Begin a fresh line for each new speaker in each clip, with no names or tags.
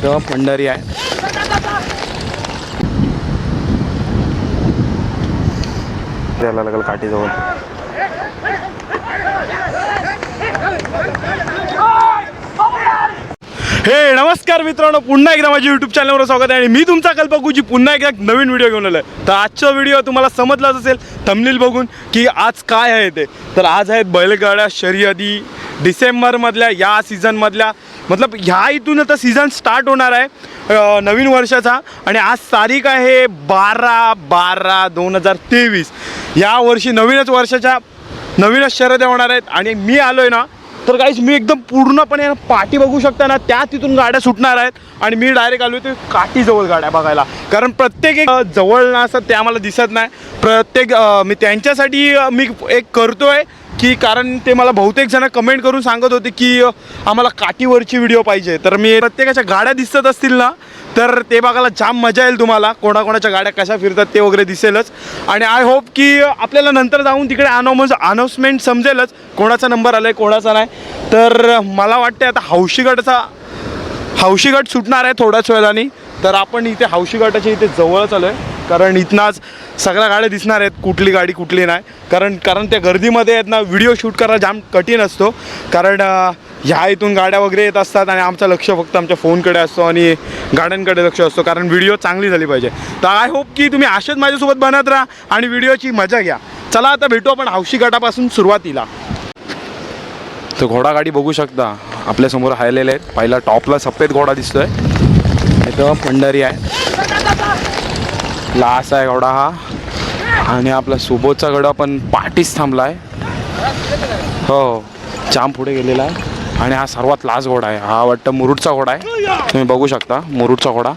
इथं पंढरी आहे. द्यायला लागेल काठीजवळ. हे नमस्कार मित्रांनो पुन्हा एकदा माझ्या यूट्यूब चॅनलवर स्वागत आहे आणि मी तुमचा कल्पकूची पुन्हा एकदा नवीन व्हिडिओ घेऊन आलो आहे तर आजचा व्हिडिओ तुम्हाला समजलाच असेल थमलील बघून की आज काय आहे ते. तर आज आहेत बैलगाड्या शर्यती डिसेंबरमधल्या या सीझनमधल्या मतलब ह्या इथून आता सीझन स्टार्ट होणार आहे नवीन वर्षाचा. आणि आज तारीख आहे बारा बारा दोन हजार तेवीस. या वर्षी नवीनच वर्षाच्या नवीनच शर्यत्या होणार आहेत. आणि मी आलो आहे ना तर काहीच मी एकदम पूर्णपणे पाठी बघू शकता ना त्या तिथून गाड्या सुटणार आहेत. आणि मी डायरेक्ट आलो ते काठीजवळ गाड्या बघायला. कारण प्रत्येक एक जवळ ना असं ते आम्हाला दिसत नाही. प्रत्येक मी त्यांच्यासाठी मी एक करतो आहे की कारण ते मला बहुतेक जण कमेंट करून सांगत होते की आम्हाला काठीवरची व्हिडिओ पाहिजे. तर मी प्रत्येकाच्या गाड्या दिसत असतील ना तर ते बघायला जाम मजा येईल तुम्हाला. कोणाकोणाच्या गाड्या कशा फिरतात ते वगैरे दिसेलच. आणि आय होप की आपल्याला नंतर जाऊन तिकडे अनाउन्स अनाऊन्समेंट समजेलच कोणाचा नंबर आला आहे कोणाचा नाही. तर मला वाटते आता हौशीगडचा हौशीगट सुटणार आहे थोड्याच वेळाने. तर आपण इथे हौशीगटाच्या इथे जवळच आलो आहे कारण इथनाच सगळ्या गाड्या दिसणार आहेत कुठली गाडी कुठली नाही. कारण कारण त्या गर्दीमध्ये आहेत ना व्हिडिओ शूट करायला जाम कठीण असतो. कारण ह्या इथून गाड्या वगैरे येत असतात आणि आमचं लक्ष फक्त आमच्या फोनकडे असतो आणि गाड्यांकडे लक्ष असतो कारण व्हिडिओ चांगली झाली पाहिजे. तर आय होप की तुम्ही असेच माझ्यासोबत बनत राहा आणि व्हिडिओची मजा घ्या. चला आता भेटू आपण हौशी गटापासून सुरुवातीला. तर घोडा गाडी बघू शकता. आपल्यासमोर हायलेले आहेत. पहिला टॉपला सफेद घोडा दिसतोय. इथं पंढरी आहे. लास आहे घोडा हा. आणि आपला सुबोधचा गडा पण पाठीच थांबला आहे हो, हो. जाम पुढे गेलेला आहे. आणि हा सर्वात लास्ट घोडा आहे. हा वाटतं मुरुडचा घोडा आहे. तुम्ही बघू शकता मुरुडचा घोडा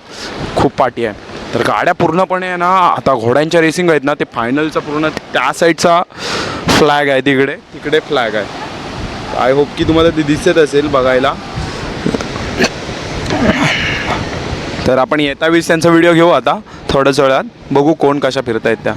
खूप पाठी आहे. तर गाड्या पूर्णपणे आहे ना आता घोड्यांच्या रेसिंग आहेत ना ते फायनलचा पूर्ण त्या साईडचा फ्लॅग आहे तिकडे. तिकडे फ्लॅग आहे. आय होप की तुम्हाला ते दिसत असेल बघायला. तर आपण येता वेळेस त्यांचा व्हिडिओ घेऊ आता. थोड्याच वेळात बघू कोण कशा फिरतायत त्या.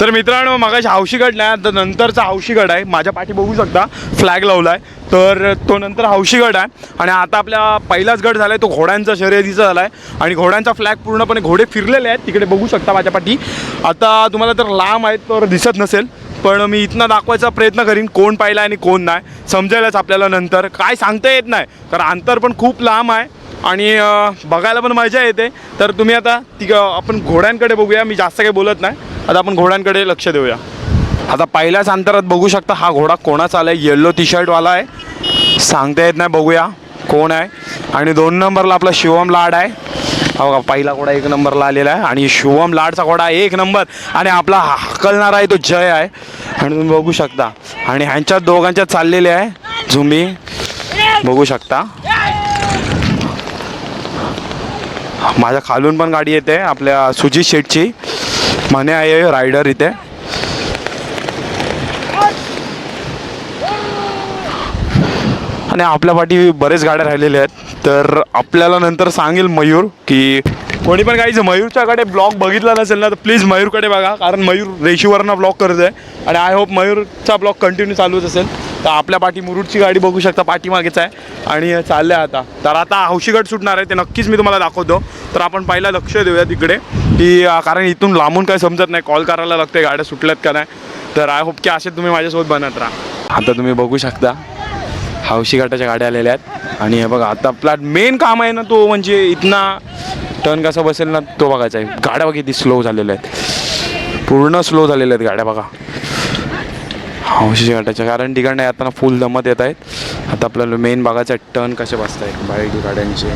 तर मित्रांनो मगाशी हौशीगड नाही तर नंतरचा हौशीगड आहे. माझ्या पाठी बघू शकता फ्लॅग लावला आहे तर तो नंतर हौशीगड आहे. आणि आता आपला पहिलाच गड झाला आहे तो घोड्यांचा शर्यतीचा झाला आहे आणि घोड्यांचा फ्लॅग पूर्णपणे घोडे फिरलेले आहेत. तिकडे बघू शकता माझ्या पाठी. आता तुम्हाला तर लांब आहेत तर दिसत नसेल. पण मी इथनं दाखवायचा प्रयत्न करीन कोण पाहिला आणि कोण नाही. समजेलच आपल्याला नंतर. काय सांगता येत नाही. कारण अंतर पण खूप लांब आहे. आणि बघायला पण मजा येते. तर तुम्ही आता ती आपण घोड्यांकडे बघूया. मी जास्त काही बोलत नाही. आता आपण घोड्यांकडे लक्ष देऊया. आता पहिल्याच अंतरात बघू शकता हा घोडा कोणाचा आला आहे येल्लो टी शर्टवाला आहे. सांगता येत नाही बघूया कोण आहे. आणि दोन नंबरला आपला शिवम लाड आहे. हो का पहिला घोडा एक नंबरला आलेला आहे. आणि शिवम लाडचा घोडा एक नंबर. आणि आपला हकलणारा आहे तो जय आहे. आणि तुम्ही बघू शकता. आणि ह्यांच्या दोघांच्या चाललेले आहे. झुमी बघू शकता. माझ्या खालून पण गाडी येते आपल्या सुजित शेटची म्हणे आहे रायडर इथे. आणि आपल्या पाठी बरेच गाड्या राहिलेल्या आहेत. तर आपल्याला नंतर सांगेल मयूर की कोणी पण काही मयूरच्याकडे ब्लॉग बघितला नसेल ना तर प्लीज मयूरकडे बघा कारण मयूर रेशीवरनं ब्लॉग करत आहे आणि आय होप मयूरचा ब्लॉग कंटिन्यू चालूच असेल. तर आपल्या पाठी मुरुडची गाडी बघू शकता पाठीमागेच आहे. आणि चालल्या आता. तर आता हौशीगड सुटणार आहे ते नक्कीच मी तुम्हाला दाखवतो. तर आपण पहिला लक्ष देऊया तिकडे की कारण इथून लांबून काही समजत नाही कॉल करायला लागते गाड्या सुटल्यात का नाही. तर आय होप की असे तुम्ही माझ्यासोबत बनत राहा. आता तुम्ही बघू शकता हौशी घाटाच्या गाड्या आलेल्या आहेत. आणि हे बघा आता आपला मेन काम आहे ना तो म्हणजे इथना टर्न कसा बसेल ना तो बघायचा आहे. गाड्या बघा किती स्लो झालेल्या आहेत. पूर्ण स्लो झालेल्या आहेत गाड्या बघा. हौशीच्या घाटाच्या कारण ठिकाणी आता फुल दमत येत आहेत. आता आपल्याला मेन भागाचा टर्न कसे बसत आहेत बाहेर गाड्यांचे.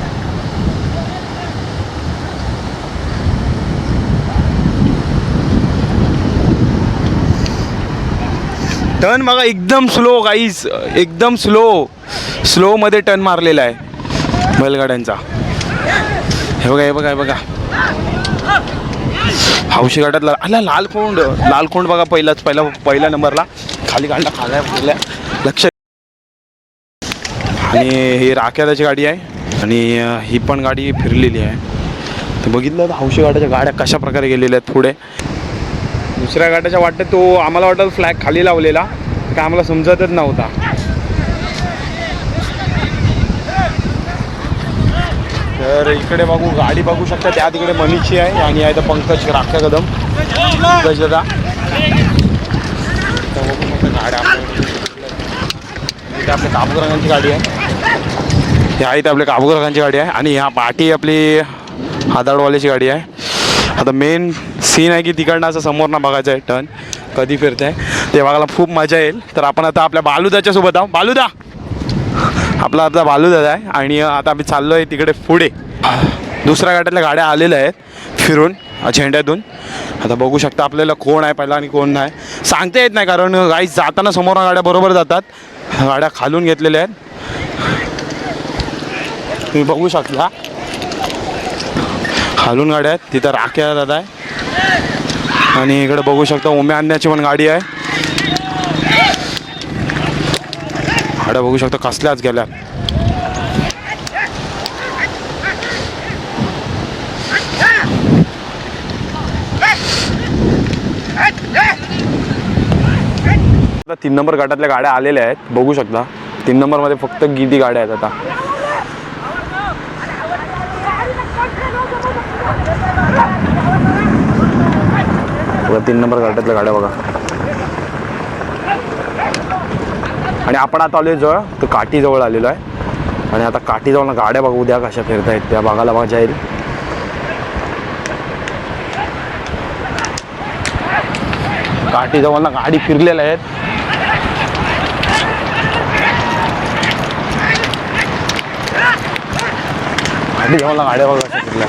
टर्न बघा एकदम स्लो गाईज एकदम स्लो स्लोमध्ये टर्न मारलेला आहे. बैलगाड्यांचा. हे बघा हे बघा हे बघा. हौशी गाड्यात आला लाल खोंड लाल बघा पहिलाच पहिला पहिल्या नंबरला. खाली काढला खाल्या पहिल्या लक्ष आणि ही राख्याची गाडी आहे. आणि ही पण गाडी फिरलेली आहे. तर बघितलं तर हौशी गाड्याच्या गाड्या कशा प्रकारे गेलेल्या आहेत पुढे. दुसऱ्या गाड्याच्या वाटत तो आम्हाला वाटत फ्लॅग खाली लावलेला. काय आम्हाला समजतच नव्हता. तर इकडे बघू गाडी बघू शकता. त्या तिकडे मनीची आहे आणि आहे तर पंकज राख्या कदम. पंकज दादा. बघू गाड्या इथे आपल्या काबुगरांची गाडी आहे. ह्या इथे आपल्या काबुगरांची गाडी आहे. आणि ह्या पाठी आपली हादाडवाल्याची गाडी आहे. आता मेन सीन आहे की तिकडनं असं समोर ना बघायचं आहे. टर्न कधी फिरते. आहे ते बघायला खूप मजा येईल. तर आपण आता आपल्या बालुदाच्या सोबत आहोत. बालुदा! आपला आता बालुदा आहे. आणि आता आम्ही चाललो आहे तिकडे पुढे. दुसऱ्या गाड्यातल्या गाड्या आलेल्या आहेत. फिरून. झेंड्यातून आता बघू शकता आपल्याला कोण आहे पहिला आणि कोण नाही. सांगता येत नाही कारण गाई जाताना समोर गाड्या बरोबर जातात. गाड्या खालून घेतलेल्या आहेत. तुम्ही बघू शकता. खालून गाड्या आहेत. तिथं राख्या दादा आहे. आणि इकडे बघू शकता उम्या आणण्याची पण गाडी आहे. गाड्या बघू शकता कसल्याच गेल्या. तीन नंबर गटातल्या गाड्या आलेल्या आहेत. बघू शकता. तीन नंबरमध्ये फक्त गिदी गाड्या आहेत आता. बघा तीन नंबर गटातल्या गाड्या बघा. आणि आपण आता आलोय जवळ. तर काठीजवळ आलेलो आहे. आणि आता काठीजवळ गाड्या बघा उद्या कशा फिरतायत. त्या बघायला मजा येईल. काठीजवळ ना गाडी फिरलेल्या आहेत. मला गाड्या बघा कशा फिरल्या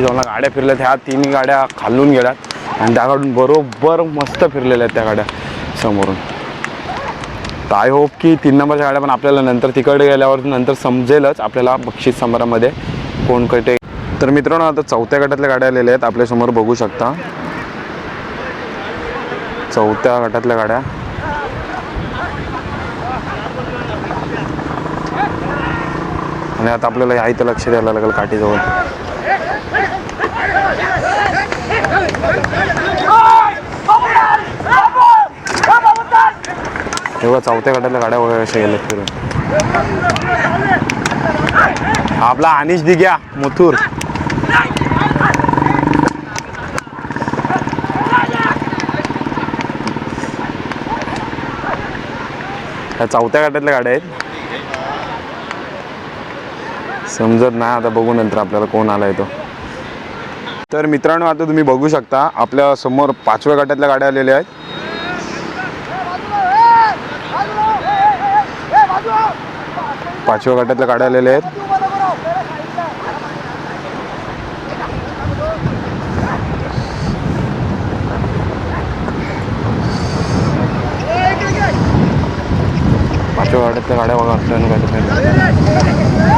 जाऊन गाड्या फिरल्या ह्या तिन्ही गाड्या खालून गेल्यात आणि त्याकडून बरोबर मस्त फिरलेल्या आहेत त्या गाड्या समोरून. तर आय होप की तीन नंबरच्या गाड्या पण आपल्याला नंतर तिकडे गेल्यावर नंतर समजेलच आपल्याला बक्षीस समारामध्ये कोण कटे तर मित्रांनो आता चौथ्या गटातल्या गाड्या आलेल्या आहेत. आपल्यासमोर बघू शकता. चौथ्या गटातल्या गाड्या. आणि आता आपल्याला ह्या इथं लक्ष द्यायला लागेल काठीजवळ. तेव्हा चौथ्या गटातल्या गाड्या वगैरे अशा गेल्यात फिरून. आपला अनिश दिग्या मथुर. ह्या चौथ्या गटातल्या गाड्या आहेत. समजत नाही. आता बघू नंतर आपल्याला कोण आला येतो तर मित्रांनो आता तुम्ही बघू शकता आपल्यासमोर पाचव्या गटातल्या गाड्या आलेल्या आहेत. पाचव्या गटातल्या गाड्या आलेल्या आहेत. पाचव्या गटातल्या गाड्या बघा आपल्याला काय ते पाहिजे.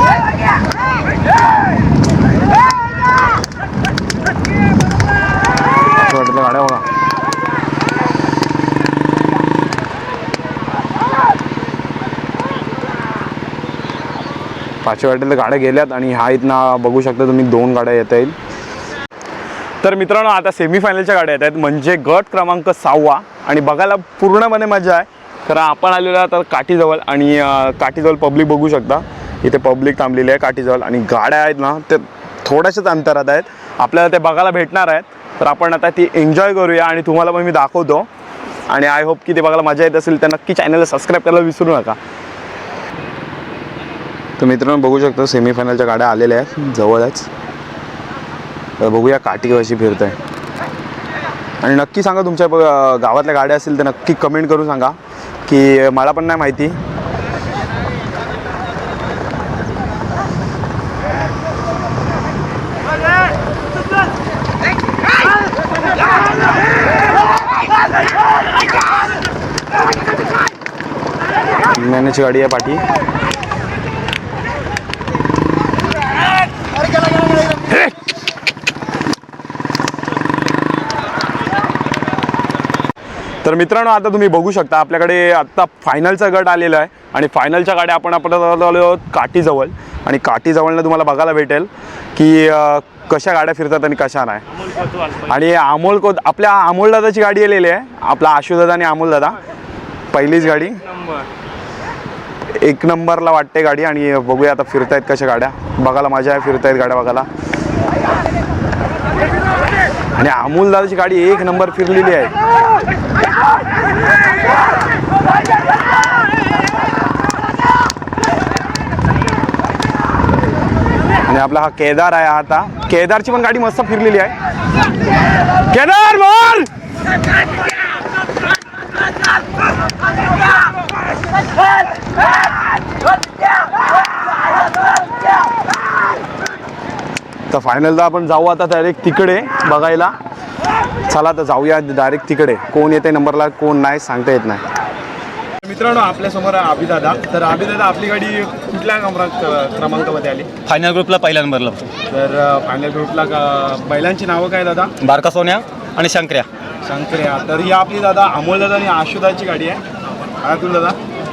पाचव्या गटातल्या गाड्या बघा पाचव्या वाटेला गाड्या गेल्यात आणि ह्या इथनं बघू शकता तुम्ही दोन गाड्या येता येईल. तर मित्रांनो आता सेमीफायनलच्या गाड्या येत आहेत. म्हणजे गट क्रमांक सहावा. आणि बघायला पूर्णपणे मजा आहे. कारण आपण आलेलो आहे आता काठीजवळ. आणि काठीजवळ पब्लिक बघू शकता. इथे पब्लिक थांबलेली आहे काठीजवळ. आणि गाड्या आहेत ना ते थोड्याशाच अंतरात आहेत. आपल्याला ते बघायला भेटणार आहेत. तर आपण आता ती एन्जॉय करूया आणि तुम्हाला पण मी दाखवतो. आणि आय होप की ते बघायला मजा येत असेल तर नक्की चॅनलला सबस्क्राईब करायला विसरू नका. तर मित्रांनो बघू शकतो सेमीफायनलच्या गाड्या आलेल्या आहेत जवळच. तर बघूया काठी कशी फिरत. आहे आणि नक्की सांगा तुमच्या ब- गावातल्या गाड्या असतील तर नक्की कमेंट करून सांगा की मला पण नाही माहिती. मॅनेजची गाडी आहे पाठी. तर मित्रांनो आता तुम्ही बघू शकता आपल्याकडे आत्ता फायनलचा गट आलेला आहे. आणि फायनलच्या गाड्या आपण आपण आलो आहोत काठीजवळ. आणि काठीजवळनं तुम्हाला बघायला भेटेल की कशा गाड्या फिरतात आणि कशा नाही. आणि अमोल को आपल्या अमोल दादाची गाडी आलेली आहे. आपला आशुदादा आणि अमोल दादा. पहिलीच गाडी. एक नंबरला वाटते गाडी. आणि बघूया आता फिरतायत कशा गाड्या. बघायला मजा आहे फिरतायत गाड्या बघायला. आणि अमोल दादाची गाडी एक नंबर फिरलेली आहे. आणि आपला हा केदार आहे आता. केदारची पण गाडी मस्त फिरलेली आहे. केदार बोल! तर फायनलला आपण जाऊ आता डायरेक्ट तिकडे बघायला. चला तर जाऊया डायरेक्ट तिकडे. कोण येते नंबरला कोण नाही सांगता येत नाही. मित्रांनो आपल्यासमोर आहे अभिदादा. तर अभिदादा आपली गाडी कुठल्या क्रमांक क्रमांकामध्ये आली?
फायनल ग्रुपला पहिल्या नंबरला.
तर फायनल ग्रुपला का- बैलांची नावं काय दादा?
बारका सोन्या आणि शंकर्या.
शंकर्या. तर ही आपली दादा अमोल दादा आणि आशुदाची गाडी आहे. तू दादा?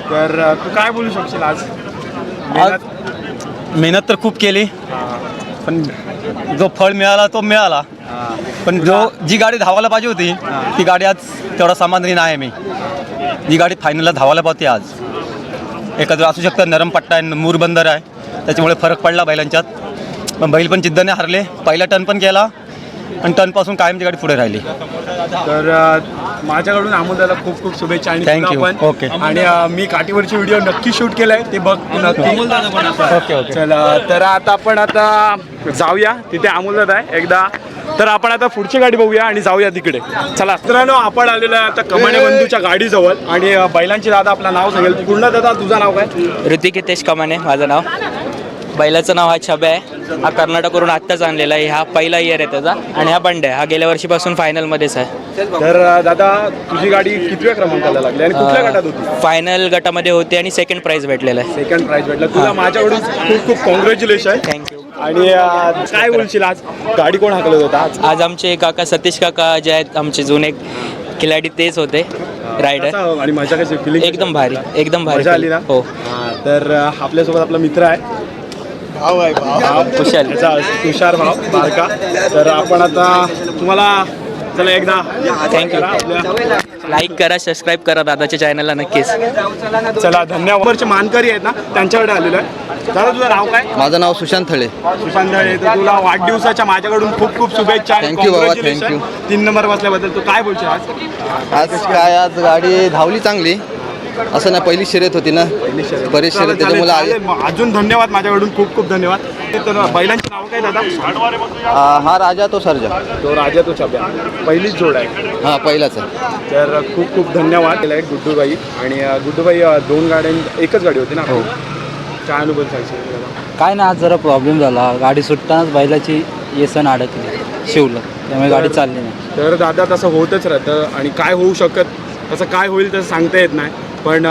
तर तू काय बोलू शकशील आज? मेहनत-
मेहनत तर खूप केली. पण जो फळ मिळाला तो मिळाला. पण जो जी गाडी धावायला पाहिजे होती ती गाडी आज तेवढा समाधानी नाही मी. जी गाडी फायनलला धावायला पाहिजे आज. एखादं असू शकतं नरम पट्टा आहे मूर बंदर आहे त्याच्यामुळे फरक पडला बैलांच्यात. पण बैल पण जिद्दने हरले. पहिला टर्न पण केला. आणि टर्नपासून कायम ती गाडी पुढे राहिली.
तर अ, माझ्याकडून अमोल दादा खूप खूप शुभेच्छा आणि
Thank.
पण.
Okay.
आणि अ, मी काठीवरची व्हिडिओ नक्की शूट केलाय ते बघ नक्की.
ओके ओके
चला तर आता आपण आता जाऊया तिथे अमोल दादा आहे एकदा. तर आपण आता पुढची गाडी बघूया आणि जाऊया तिकडे. चला मित्रांनो आपण आलेलो आहे आता कमाने बंधूच्या गाडीजवळ. आणि अ, बैलांची दादा आपलं नाव सांगेल. पूर्ण दादा तुझं नाव काय?
ऋतिक हितेश कमाने माझं नाव. बैलाचं नाव हा छबे आहे. हा कर्नाटकवरून आत्ताच आणलेला आहे. हा पहिला इयर आहे त्याचा आणि हा बंड आहे. हा गेल्या वर्षीपासून फायनलमध्येच आहे.
तर अ, दादा तुझी गाडी कितव्या क्रमांकाला लागली आणि कुठल्या गटात होती?
फायनल गटामध्ये होते आणि सेकंड प्राईज भेटलेला आहे.
सेकंड प्राइज भेटला. तुला माझ्याकडून खूप खूप कॉंग्रॅच्युलेशन
थँक्यू
आणि अ, काय बोलशील आज? गाडी कोण हाकलत होता आज?
आज आमचे काका सतीश काका जे आहेत आमचे जुने खिलाडी तेच होते. रायडर
कसा आणि मजा कशी? फिलिंग
एकदम भारी. एकदम भारी
मजा आली ना?
हो.
हा, तर अ, आपल्यासोबत आपला मित्र आहे. भाऊ आहे भाऊ
कुशाल.
याचा तुषार भाऊ बारका. तर आपण आता तुम्हाला चला एकदा आपल्या.
लाईक करा सबस्क्राईब करा दादाच्या चॅनलला नक्कीच.
चला धन्यवाद. मानकरी आहेत ना त्यांच्याकडे आलेलो आहे. दादा तुझं नाव काय?
माझं नाव सुशांत थळे.
सुशांत दळे तर तुला वाढदिवसाच्या माझ्याकडून खूप खूप शुभेच्छा
you बाबा, you.
तीन नंबर बसल्याबद्दल. तू काय बोलशील आज?
आज काय आज गाडी धावली चांगली. असं ना पहिली शर्यत होती ना? बरीच
चालेल,
शर्यत त्याच्यामुळे. आले.
अजून धन्यवाद माझ्याकडून खूप खूप धन्यवाद. तर बैलांची नाव काय दादा?
आ, हा राजा तो सर्जा.
तो राजा तो छब्या पहिलीच जोड आहे.
हा पहिलाच आहे.
तर खूप खूप धन्यवाद केला आहे गुड्डूबाई. आणि अ, गुड्डूबाई अ, दोन गाड्यां एकच गाडी होती ना आपली? काय अनुभव सांगशील?
काय ना आज जरा प्रॉब्लेम झाला. गाडी सुटतानाच बैलाची येसन अडकली. शिवलं. त्यामुळे गाडी चालली नाही.
तर दादा तसं होतच राहतं. आणि काय होऊ शकत तसं काय होईल तसं सांगता येत नाही. पण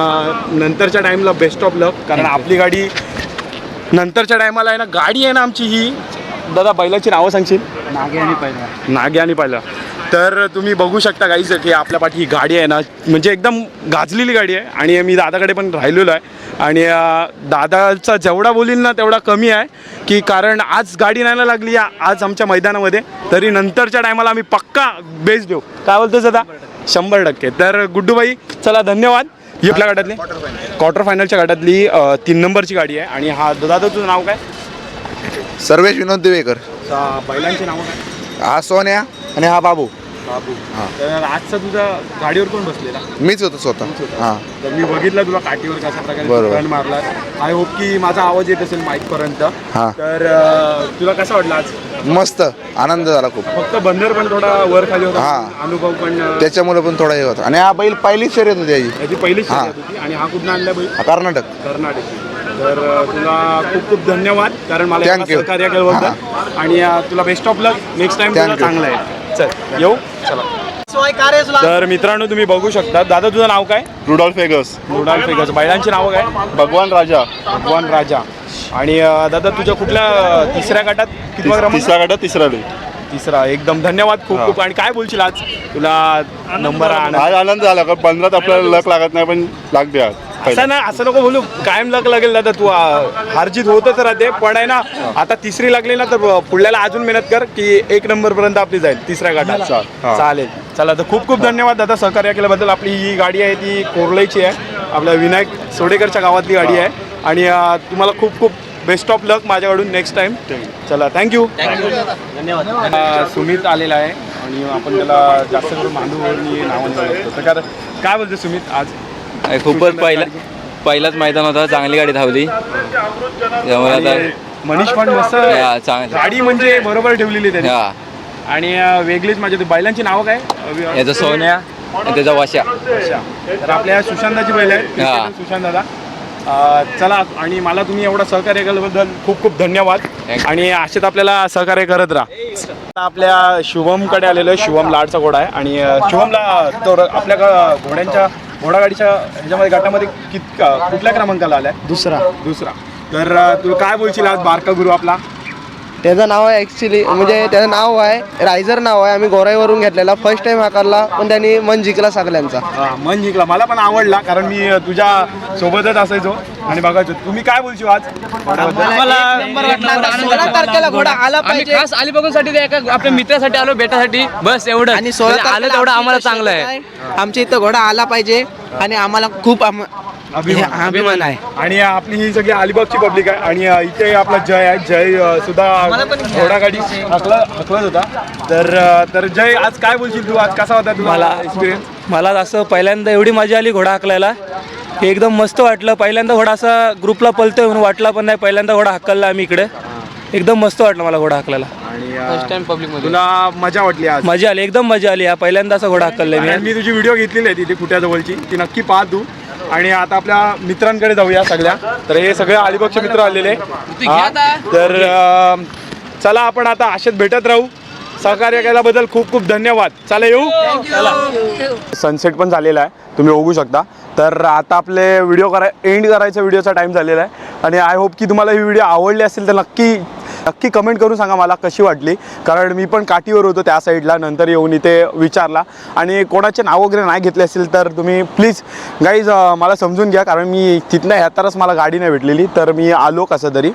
नंतरच्या टाईमला बेस्ट ऑफ लक कारण आपली गाडी नंतरच्या टायमाला आहे ना गाडी आहे ना आमची ही. दादा बैलाची नावं सांगशील?
नागे आणि पहिला
नागे आणि पाहिलं तर तुम्ही बघू शकता काहीच की आपल्या पाठी ही गाडी आहे ना म्हणजे एकदम गाजलेली गाडी आहे. आणि मी दादाकडे पण राहिलेलो आहे. आणि दादाचा जेवढा बोलील ना तेवढा कमी आहे. की कारण आज गाडी नाही ना लागली आज आमच्या मैदानामध्ये. तरी नंतरच्या टायमाला आम्ही पक्का बेस देऊ. काय बोलतो दादा? शंभर टक्के. तर गुड्डूबाई चला धन्यवाद. आपल्या गटातली क्वार्टर फायनलच्या गटातली तीन नंबरची गाडी आहे. आणि हा दादा तुझं नाव काय?
सर्वेश विनोद दिवेकर.
सा- बैलांची नावं काय?
हा सोन्या आणि हा बाबू.
तर आजचा तुझा गाडीवर कोण बसलेला?
मीच होतो स्वतः. हां.
तर मी बघितलं तुला काठीवर कशा प्रकारे
बरोबर.
टर्न मारला आय होप की माझा आवाज येत असेल माईक पर्यंत
हा.
तर अं, तुला कसा वाटला आज?
मस्त. आनंद झाला खूप.
फक्त बंदर पण थोडा वर खाली होता.
हा.
अनुभव पण अं,
त्याच्यामुळे पण थोडा हे होता. आणि हा बैल पहिलीच शर्यत होती याची.
याची पहिली
हा.
शर्यत होती. आणि हा कुठून आणला बैल?
हा, कर्नाटक.
कर्नाटक. तर अं, तुला खूप खूप धन्यवाद. कारण मला
Thank you.
सहकार्य केल्याबद्दल आणि अं, तुला best of luck next time तुला
you.
चांगलं आहे. चल येऊ? चला. तर मित्रांनो तुम्ही बघू शकता. दादा तुझं नाव काय?
Rudolph Vegas
Rudolph Vegas. बैलांची नावं काय?
भगवान राजा.
भगवान राजा. आणि दादा तुझ्या कुठल्या तिसऱ्या गटात
तिसरा गटात तिसरा डे
तिसरा. एकदम धन्यवाद खूप खूप. आणि काय बोलशील आज? तुला नंबर
आज आनंद झाला कारण पंधरात आपल्याला लक लागत नाही पण लागते आज.
असं ना असं नको बोलू. कायम लग लागेल दादा तू हारजीत होतच राहते पण आहे ना आता तिसरी लागली ना तर पुढल्याला अजून मेहनत कर की एक नंबर पर्यंत आपली जाईल तिसऱ्या
हा.
चालेल. चला तर खूप खूप धन्यवाद दादा सहकार्य केल्याबद्दल. आपली ही गाडी आहे ती कोरळईची आहे. आपल्या विनायक सोडेकरच्या गावातली गाडी आहे. आणि तुम्हाला खूप खूप बेस्ट ऑफ लक माझ्याकडून नेक्स्ट टाइम. चला थँक्यू धन्यवाद. सुमित आलेला आहे आणि आपण त्याला जास्त करून मांडूवरनी नावाने तर काय- काय बोलतो सुमित आज?
खूपच पहिला पहिलाच मैदान होता चांगली गाडी धावली. त्यामुळे आता
मनीष पण मस्त
चांगलं.
गाडी म्हणजे बरोबर ठेवलेली त्यांनी.
हा.
आणि वेगळीच माझ्या बैलांची नावं काय?
याचा सोन्या आणि त्याचा वाशा.
अच्छा तर आपल्या सुशांताची बैल आहे
हा.
सुशांत दादा चला आणि मला तुम्ही एवढं सहकार्य केल्याबद्दल खूप खूप धन्यवाद. आणि असेच आपल्याला सहकार्य करत राहा. आता आपल्या शुभमकडे आलेलो आहे. शुभम लाडचा घोडा आहे. आणि शुभमला तर आपल्या घोड्यांच्या घोडागाडीच्या ह्याच्यामध्ये गटामध्ये कित कुठल्या क्रमांकाला आलाय?
दुसरा.
दुसरा. तर तू काय बोलशील आज बारका गुरु आपला?
त्याचं नाव आहे ॲक्च्युली म्हणजे त्याचं नाव आहे रायझर नाव आहे. आम्ही गोराईवरून घेतलेला. फर्स्ट टाइम हाकारला पण त्यांनी मन जिंकला सगळ्यांचा.
हा, मन जिंकला. मला पण आवडला कारण मी अ, तुझ्या सोबतच असायचो. आणि बघायचो तुम्ही काय बोलशील आज?
सोळा तारखेला घोडा आला
खास ते एका आपल्या मित्रासाठी आलो भेटासाठी बस एवढं
आणि सोळा
म्हणजे आलं तेवढं आम्हाला चांगलं आहे.
आमच्या इथं घोडा आला पाहिजे आणि आम्हाला खूप आम-
अभिमान.
हे अभिमान आहे.
आणि आपली ही सगळी अलिबागची पब्लिक आहे आणि अ, इथे आपला जय आहे. जय अ, सुद्धा घोडागाडी हकला हकलत होता. तर अ, तर जय आज काय बोलशील तू? आज कसा होता तुम्हाला एक्सपिरियन्स
मला असं पहिल्यांदा एवढी मजा आली घोडा हाकलायला. एकदम मस्त वाटलं. पहिल्यांदा घोडा असा ग्रुपला पलतोय म्हणून वाटला पण नाही. पहिल्यांदा घोडा हाकलला आम्ही इकडे. एकदम मस्त वाटलं मला घोडा हाकलायला.
आणि तुला मजा वाटली आज?
मजा आली. एकदम मजा आली. हा पहिल्यांदा असा घोडा हाकललाय मी.
आणि मी तुझी व्हिडिओ घेतलेली आहे तिथे कुट्याजवळची ती नक्की पाह तू. आणि आता आपल्या मित्रांकडे जाऊया सगळ्या. तर हे सगळे अलिबागचे मित्र आलेले. हा, तर अं, चला आपण आता असेच भेटत राहू. सहकार्य केल्याबद्दल खूप खूप धन्यवाद. चला येऊ? सनसेट पण झालेला आहे. तुम्ही बघू शकता. तर आता आपले व्हिडिओ करा एंड करायचा व्हिडिओचा टाईम झालेला आहे. आणि आय होप की तुम्हाला ही व्हिडिओ आवडली असेल तर नक्की नक्की कमेंट करून सांगा मला कशी वाटली. कारण मी पण काठीवर होतो त्या साईडला नंतर येऊन इथे विचारला. आणि कोणाचे नाव वगैरे नाही घेतले असेल तर तुम्ही प्लीज गाईज मला समजून घ्या. कारण मी तिथनं ह्यातरच मला गाडी नाही भेटलेली. तर मी आलो कसं तरी.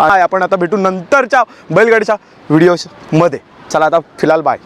आपण आता भेटू नंतरच्या बैलगाडीच्या व्हिडिओमध्ये चला आता फिलहाल बाय